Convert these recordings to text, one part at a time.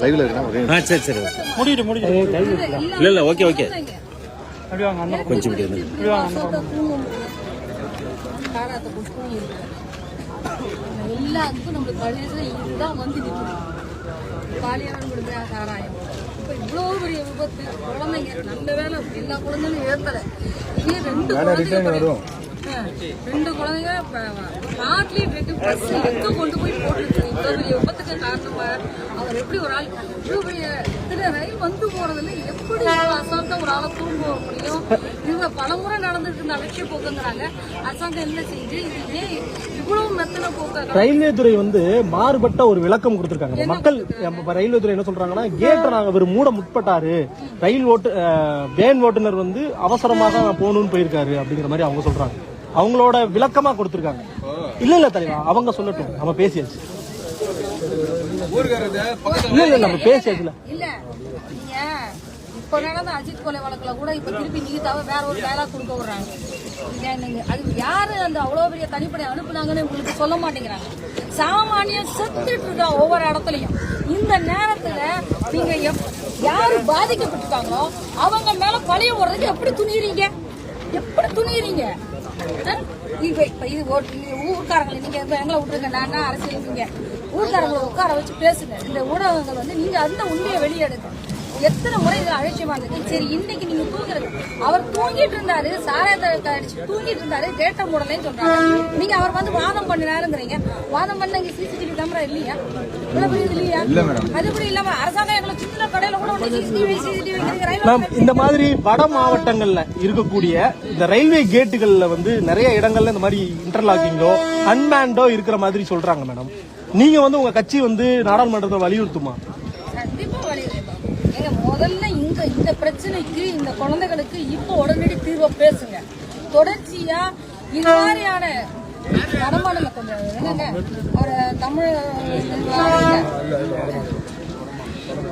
லைவ்ல இருக்கேன் ஒரே ஆ சரி சரி முடிட்டு முடிட்டு இல்லை இல்லை ஓகே ஓகே. அப்படி வாங்க அண்ணன். கொஞ்சம் இப்படி வந்து இப்படி வாங்க அண்ணன். காராத்த புஷ்பம் இருக்கு. எல்லாத்துக்கும் நம்மளுக்கு கடைசியில் இதுதான் வந்து நிற்கும் பாலியவன் கொடுக்குற சாராயம். இப்போ இவ்வளோ பெரிய விபத்து குழந்தைங்க நல்ல வேலை எல்லா குழந்தைகளும் ஏற்றலை இதே ரெண்டு குழந்தைங்க ரெண்டு குழந்தைங்க நாட்டிலேயே ரெண்டு பஸ் எங்க கொண்டு போய் போட்டுருக்கு இவ்வளோ பெரிய விபத்துக்கு காரணமா? அவர் எப்படி ஒரு ஆள் இவ்வளோ பெரிய இத்தனை ரயில் வந்து போறதுல எப்படி அசால்ட்டா ஒரு ஆளை தூங்க போக முடியும்? இவங்க பலமுறை நடந்துட்டு இருந்த அலட்சிய போக்குங்கிறாங்க. அரசாங்கம் என்ன செஞ்சு ஏன் இவ்வளவு மெத்தன போக்க ரயில்வே துறை வந்து மாறுபட்ட ஒரு விளக்கம் கொடுத்திருக்காங்க. மக்கள் ரயில்வே துறை என்ன சொல்றாங்கன்னா கேட்டை நாங்க இவர் மூட முற்பட்டாரு. ரயில் ஓட்டு வேன் ஓட்டுநர் வந்து அவசரமாக போகணும்னு போயிருக்காரு அப்படிங்கிற மாதிரி அவங்க சொல்றாங்க. அவங்களோட விளக்கமா கொடுத்துருக்காங்க. இல்ல இல்ல தலைவா அவங்க சொல்லட்டும். நம்ம பேசியாச்சு. இல்ல இல்ல நம்ம பேசியாச்சுல. இல்ல நீங்க இப்ப நடந்த அஜித் கொலை வழக்கில் கூட இப்போ திருப்பி நீட்டாவ வேற ஒரு டயலாக் கொடுக்க விடுறாங்க. இதை அது யாரு அந்த அவ்வளோ பெரிய தனிப்படை அனுப்புனாங்கன்னு உங்களுக்கு சொல்ல மாட்டேங்கிறாங்க. சாமானியம் செத்துட்டு இருக்கா ஒவ்வொரு இடத்துலையும். இந்த நேரத்தில் நீங்கள் எப்- யார் பாதிக்கப்பட்டிருக்காங்களோ அவங்க மேலே பழைய போடுறதுக்கு எப்படி துணியறீங்க? எப்படி துணியறீங்க? இது ஊர்க்காரங்களை நீங்க எங்களை விட்டுருங்க. நான் என்ன அரசியல் நீங்க ஊர்க்காரங்களை உட்கார வச்சு பேசுங்க. இந்த ஊடகங்கள் வந்து நீங்க அந்த உண்மையை வெளியெடுங்க. எத்தனை முறை இது அலட்சியமா இருக்கு சரி இன்னைக்கு நீங்க தூங்குறது. அவர் தூங்கிட்டு இருந்தாரு சாராயத்தை அடிச்சு தூங்கிட்டு இருந்தாரு கேட்ட மூடலைன்னு சொல்றாங்க. நீங்க அவர் வந்து வாதம் பண்ணினாருங்கிறீங்க. வாதம் பண்ண இங்க சிசிடிவி கேமரா இல்லையா? இவ்வளவு இல்லையா? அது இல்லாம அரசாங்கம் எங்களை சின்ன கடையில கூட சிசிடிவி சிசிடிவி இந்த மாதிரி வட மாவட்டங்கள்ல இருக்கக்கூடிய இந்த ரயில்வே கேட்டுகள்ல வந்து நிறைய இடங்கள்ல இந்த மாதிரி இன்டர்லாக்கிங்கோ அன்மேண்டோ இருக்கிற மாதிரி சொல்றாங்க மேடம். நீங்க வந்து உங்க கட்சி வந்து நாடாளுமன்றத்தை வலியுறுத்துமா? முதல்ல இந்த இந்த பிரச்சனைக்கு இந்த குழந்தைகளுக்கு இப்போ உடனடி தீர்வை பேசுங்க. தொடர்ச்சியா இது மாதிரியான நடமாடல கொஞ்சம் என்னங்க? அவர் தமிழ்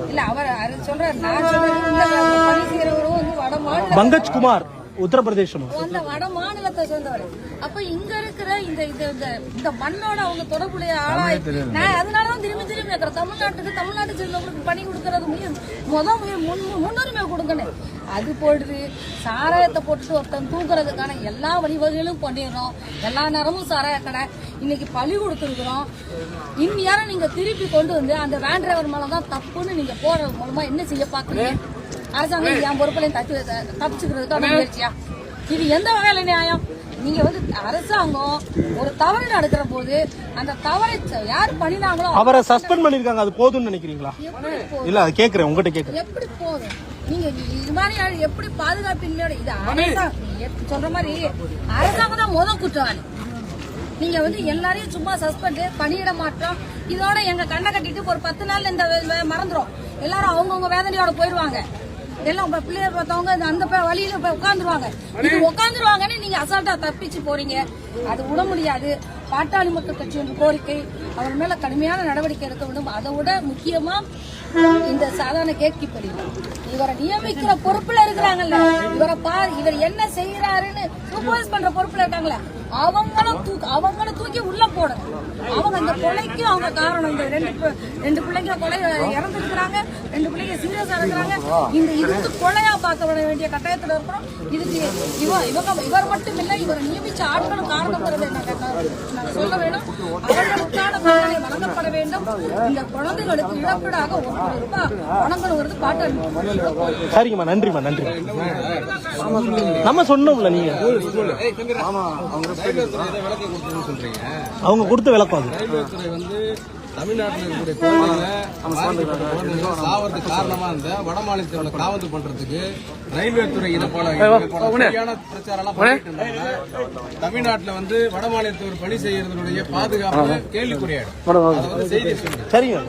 இல்ல அவர் அது சொல்றாரு நான் சொல்றது இந்த பணி செய்யறவரும் வந்து வட மாநில பங்கஜ் குமார் உத்தரப்பிரதேசம். அந்த வட மாநிலத்தை சேர்ந்தவர். அப்ப இங்க இருக்கிற இந்த இந்த இந்த- இந்த மண்ணோட அவங்க தொடர்புடைய ஆளாய் நான் அதனாலதான் கேட்கிறேன் தமிழ்நாட்டுக்கு தமிழ்நாட்டு சேர்ந்தவங்களுக்கு பணி கொடுக்கறது முன் முத முன் முன்- முன்னுரிமை கொடுக்கணும் அது போயிடுது சாராயத்தை போட்டுட்டு ஒருத்தன் தூக்குறதுக்கான எல்லா வழிவகைகளும் பண்ணிடுறோம். எல்லா நேரமும் சாராய கடை. இன்னைக்கு பழி கொடுத்துருக்குறோம். இந்நேரம் நீங்க திருப்பி கொண்டு வந்து அந்த வேன் டிரைவர் மேலதான் தப்புன்னு நீங்க போறது மூலமா என்ன செய்ய பாக்குறீங்க? அரசாங்கம் என் பொறுப்புலையும் தச்சு தப்பிச்சுக்கிறதுக்கான முயற்சியா? இது எந்த வகையில நியாயம்? நீங்க வந்து அரசாங்கம் ஒரு தவறு நடக்கிற போது அந்த தவறை யார் பண்ணினாங்களோ அவரை சஸ்பெண்ட் பண்ணிருக்காங்க அது போதும்னு நினைக்கிறீங்களா? இல்ல அது கேக்குறேன் உங்ககிட்ட கேக்குறேன். எப்படி போதும்? நீங்க இது மாதிரி ஆள் எப்படி பாதுகாப்பின்மையோட இது அரசாங்கம் சொல்ற மாதிரி அரசாங்கம் தான் முதல் குற்றவாளி. நீங்க வந்து எல்லாரையும் சும்மா சஸ்பெண்ட் பணியிட மாற்றம் இதோட எங்க கண்ணை கட்டிட்டு ஒரு பத்து நாள் இந்த மறந்துரும். எல்லாரும் அவங்கவுங்க வேதனையோட போயிருவாங்க. எல்லாம் உங்க பிள்ளைய பார்த்தவங்க அந்த வழியில போய் உட்காந்துருவாங்க இது உட்காந்துருவாங்கன்னு நீங்க அசால்ட்டா தப்பிச்சு போறீங்க. அது விட முடியாது. பாட்டாளி மக்கள் கட்சியின் கோரிக்கை அவர் மேல கடுமையான நடவடிக்கை எடுக்க வேண்டும். அதை விட முக்கியமா இந்த சாதாரண கேட் கீப்பர் இவரை. நியமிக்கிற பொறுப்புல இருக்கிறாங்கல்ல. இவரை பார் இவர் என்ன செய்யறாருன்னு சூப்பர்வைஸ் பண்ற பொறுப்புல இருக்காங்களே அவங்களும் தூக்கி அவங்கள தூக்கி உள்ள போடணும். அவங்க அந்த கொலைக்கும் அவங்க காரணம். இந்த ரெண்டு ரெண்டு பிள்ளைங்க கொலை இறந்துருக்கிறாங்க. ரெண்டு பிள்ளைங்க சீரியஸா இருக்கிறாங்க. இந்த இதுக்கு கொலையா பார்க்க வேண்டிய கட்டாயத்துல இருக்கிறோம். இதுக்கு இவ இவங்க இவர் மட்டும் இல்ல இவரை நியமிச்ச ஆட்களும் காரணங்கிறத நாங்க நாங்க சொல்ல வேண்டும் அவர்களுக்கான தண்டனை வழங்கப்பட வேண்டும் இந்த குழந்தைகளுக்கு இழப்பீடாக ஒரு கோடி ரூபாய் வழங்கணுங்கிறது பாட்டு சரிங்கம்மா நன்றிம்மா நன்றி நம்ம சொன்னோம்ல நீங்க. அவங்க கொடுத்த விளக்கம் அது. தமிழ்நாட்டில் இருக்கக்கூடிய குழந்தைங்க சாவறதுக்கு காரணமா இருந்த வட மாநிலத்தோட காவந்து பண்றதுக்கு ரயில்வே துறை இதை போல பிரச்சாரம் தமிழ்நாட்டுல வந்து வட மாநிலத்தவர் பணி செய்யறதுடைய பாதுகாப்பு வந்து செய்தி சரிங்க.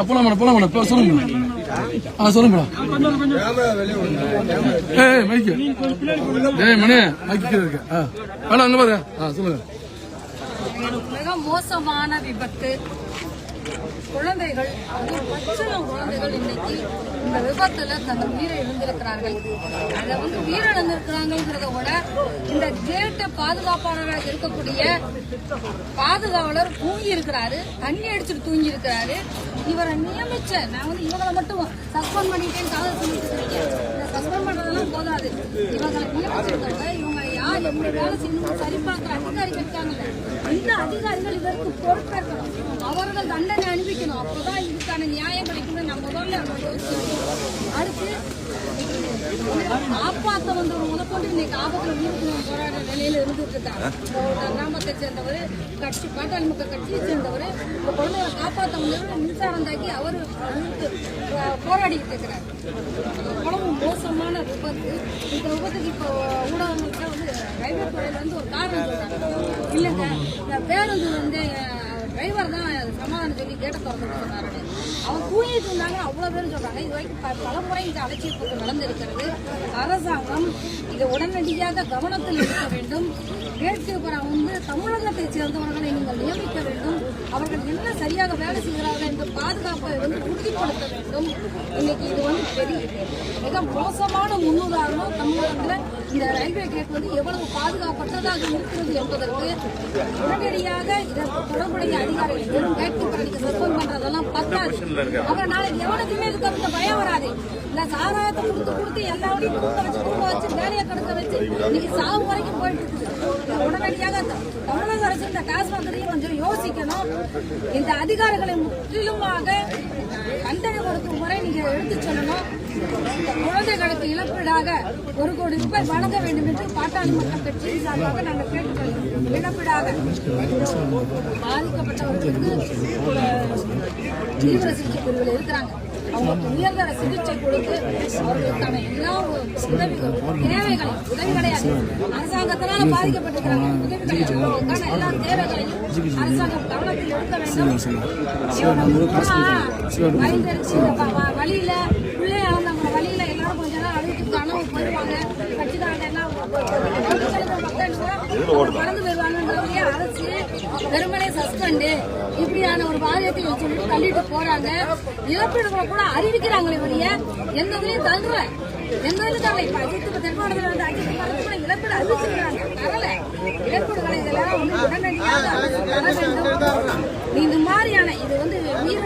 போலாம் மேடம் போலாம் மேடம் சொல்லுங்க மேடம் ஆ சொல்லுங்க மேடம் ஏய் மைக்கு ஏய் மணி மைக்கு இருக்கு. ஆ. அங்க பாரு. ஆ சொல்லுங்க. மோசமான விபத்து. குழந்தைகள் அதுவும் குழந்தைகள் இன்னைக்கு இந்த விபத்துல தங்கள் உயிரை இழந்திருக்கிறார்கள். அதை வந்து உயிரிழந்திருக்கிறாங்கிறத விட இந்த கேட்ட பாதுகாப்பாளராக இருக்கக்கூடிய பாதுகாவலர் தூங்கி இருக்கிறாரு தண்ணி அடிச்சுட்டு தூங்கி இருக்கிறாரு இவரை நியமிச்ச நான் வந்து இவங்களை மட்டும் சஸ்பெண்ட் பண்ணிட்டேன் காதல் சொல்லிட்டு இருக்கேன். சஸ்பெண்ட் பண்றதெல்லாம் போதாது. இவங்களை நியமிச்சிருக்கவங்க இவங்க எப்படி அதிகாரிகள் இந்த அதிகாரிகள் இதற்கு பொறுப்பேற்கணும். அவர்கள் தண்டனை அனுபவிக்கணும். அப்பதான் இதுக்கான நியாயம் கிடைக்கும்னு நம்ம முதல்ல நம்ம யோசிக்கணும் அடுத்து காப்பாத்த வந்தவர் முதற்கொண்டு இன்னைக்கு ஆபத்துல உயிருக்கு போராடுற நிலையில இருந்துட்டு இருக்காங்க கிராமத்தை சேர்ந்தவர் கட்சி பாட்டாளி மக்கள் கட்சியை சேர்ந்தவர் இந்த குழந்தைகளை காப்பாத்த வந்தவர் மின்சாரம் தாக்கி அவர் போராடிக்கிட்டு இருக்கிறார். அவ்வளவு மோசமான விபத்து. இந்த விபத்துக்கு இப்போ ஊடகங்கள்கிட்ட வந்து ரயில்வே துறையில வந்து ஒரு காரணம் சொல்றாங்க. இல்லைங்க பேருந்து வந்து டிரைவர் தான் சமாதானம் சொல்லி கேட்ட திறந்து சொன்னாரு. அவங்க தூங்கிட்டு இருந்தாங்க அவ்வளோ பேரும் சொல்றாங்க இது வரைக்கும் பல முறை இந்த அலட்சியப்பட்டு நடந்திருக்கிறது. அரசாங்கம் இதை உடனடியாக கவனத்தில் எடுக்க வேண்டும். கேட்கப்பறம் வந்து தமிழகத்தை சேர்ந்தவர்களை நீங்கள் நியமிக்க வேண்டும். அவர்கள் என்ன சரியாக வேலை செய்கிறார்கள் என்ற பாதுகாப்பை வந்து உறுதிப்படுத்த வேண்டும். இன்னைக்கு இது வந்து பெரிய மிக மோசமான முன்னுதாரணம் தமிழகத்தில். இந்த ரயில்வே கேட் வந்து எவ்வளவு பாதுகாப்பற்றதாக இருக்கிறது என்பதற்கு உடனடியாக இதற்கு தொடர்புடைய அதிகாரிகள் வெறும் கேட் கீப்பர் சஸ்பெண்ட் பண்றதெல்லாம் பத்தாது. அப்புறம் நாளைக்கு எவனுக்குமே இதுக்கு அந்த பயம் வராது. இந்த சாராயத்தை கொடுத்து கொடுத்து எல்லாரையும் கொடுக்க வச்சு கொடுக்க வச்சு வேலையை கடக்க வச்சு இன்னைக்கு சாவு வரைக்கும் போயிட்டு இருக்குது. உடனடியாக த- தமிழக அரசு இந்த டாஸ்மாகத்தையும் கொஞ்சம் யோசிக்கணும். இந்த அதிகாரிகளை முற்றிலுமாக தண்டனை கொடுக்கும் முறை நீங்க எடுத்து சொல்லணும். இந்த குழந்தைகளுக்கு இழப்பீடாக ஒரு கோடி ரூபாய் வழங்க வேண்டும் என்று பாட்டாளி மக்கள் கட்சியின் சார்பாக நாங்கள் கேட்டுக்கொள்கிறோம் இழப்பீடாக பாதிக்கப்பட்டவர்களுக்கு தீவிர சிகிச்சை பிரிவில் இருக்கிறாங்க அவங்களுக்கு உயர்தர சிகிச்சை கொடுத்து அவர்களுக்கான எல்லா உதவிகள் தேவைகளை உதவி கிடையாது அரசாங்கத்தினால பாதிக்கப்பட்டிருக்கிறாங்க எல்லா தேவைகளையும் அரசாங்கம் கவனத்தில் எடுக்க வேண்டும் கடந்து போயிடுவாங்கன்றவங்க அரசு வெறுமனே சஸ்பெண்டு இப்படியான ஒரு பாதியத்தை சொல்லிட்டு தள்ளிட்டு போறாங்க. இழப்பீடுகளை கூட அறிவிக்கிறாங்களே வழிய எந்த இதுலயும் தள்ளுற எந்த இதுல தரல இப்ப அஜித் தென்மாவட்டத்தில் வந்து அஜித் மரத்து கூட இழப்பீடு அறிவிச்சிருக்காங்க தரல. இழப்பீடுகளை இதெல்லாம் வந்து உடனடியாக அரசு தர வேண்டும். இந்த மாதிரியான இது வந்து உயிர்